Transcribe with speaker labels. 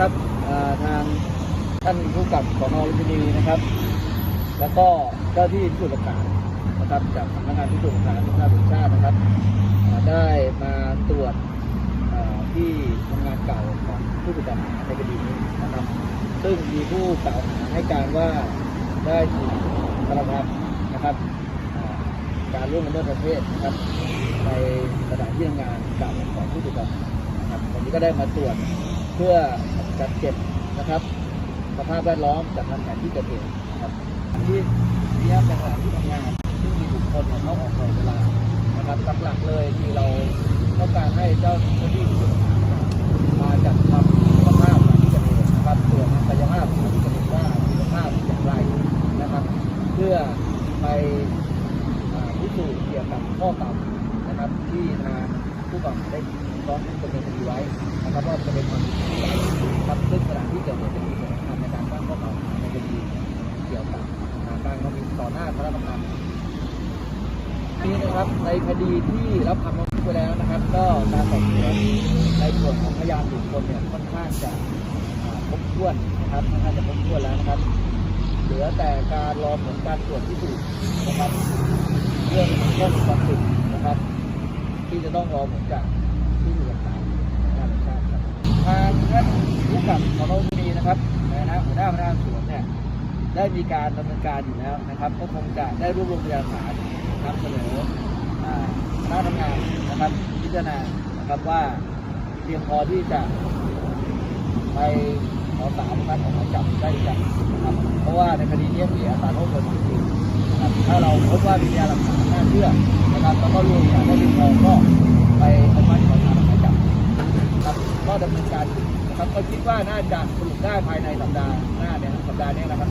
Speaker 1: นะครับทางท่านผู้กับสนลุมพินีนะครับ แล้วก็เจ้าที่พิสูจน์หลักฐานนะครับจากสำนักงานพิสูจน์หลักฐานสำนักงานตำรชาตินะครับ ได้มาตรวจที่ทำงานเก่าของผู้ถูกกล่าวหาในคดีนี้นะครับ ซึ่งมีผู้กล่าวหาให้การว่าได้ถูกกระทำนะครับการร่วมละเมิดทางเพศนะครับ ในสถานที่ทำงานเก่าของผู้ถูกกล่าวหานะครับวันนี้ก็ได้มาตรวจ พื่อจัดเก็บนะครับสภาพแวดล้อมจากทางแผนที่เกิดเหตุนะครับที่นี้เป็นสถานที่ทำงานซึ่งมีบุคคลเนี่ยเข้าออกตลอดเวลานะครับหลักๆเลยคือเราต้องการให้เจ้าหน้าที่พิสูจน์หลักฐานมาจัดทำสภาพที่เกิดเหตุนะครับตรวจกายภาพสถานที่เกิดเหตุว่ามีสภาพอย่างไรนะครับ เพื่อไปพิสูจน์เกี่ยวกับข้อกล่าวนะครับที่ทาง ผู้กำกับได้ร้องดำเนินคดีไว้นะครับว่าจะเป็นความผิดอะไรครับซึ่งสถานที่เกิดเหตุเป็นที่สำคัญในการตั้งข้อกล่าวหาในคดีเกี่ยวกับอ่าการกระทำต่อหน้าคณะรรมการนี้นะครับในคดีที่รับคำร้องทุกข์ไปแล้วนะครับ ก็การสอบสวนในส่วนของพยานบุคคลเนี่ยค่อนข้างจะครบถ้วนนะครับค่อนข้างจะครบถ้วนแล้วนะครับ เหลือแต่การรอผลการตรวจพิสูจน์นะครับเรื่องของกล้องวงจรปิดนะครับ ที่จะต้องรอผลจากที่อยู่หลักฐานงานแห่งชาติครับทางท่านผู้กำกับสนบุรีนะครับในฐานะหัวหน้าพนักงานสวนเนี่ยได้มีการดำเนินการอยู่แล้วนะครับ ก็คงจะได้รวบรวมพยานหลักฐานนำเสนออ่าคณะทำงานนะครับพิจารณานะครับว่าเพียงพอที่จะไปขอสารการออกหมายจับได้หรือยังนะครับเพราะว่าในคดีนี้มีอัตราโทษเกินจริง นะครับถ้าเราพบว่ามีพยานหลักฐานน่าเชื่อนะครับแล้วก็รวมกันได้เพียงก็ไปออกหมายขอสารออกหมายจับนะครับก็ดำเนินการนะครับก็คิดว่าน่าจะสรุปได้ภายในสัปดาห์หน้าเนี่ยสัปดาห์นี้นะครับ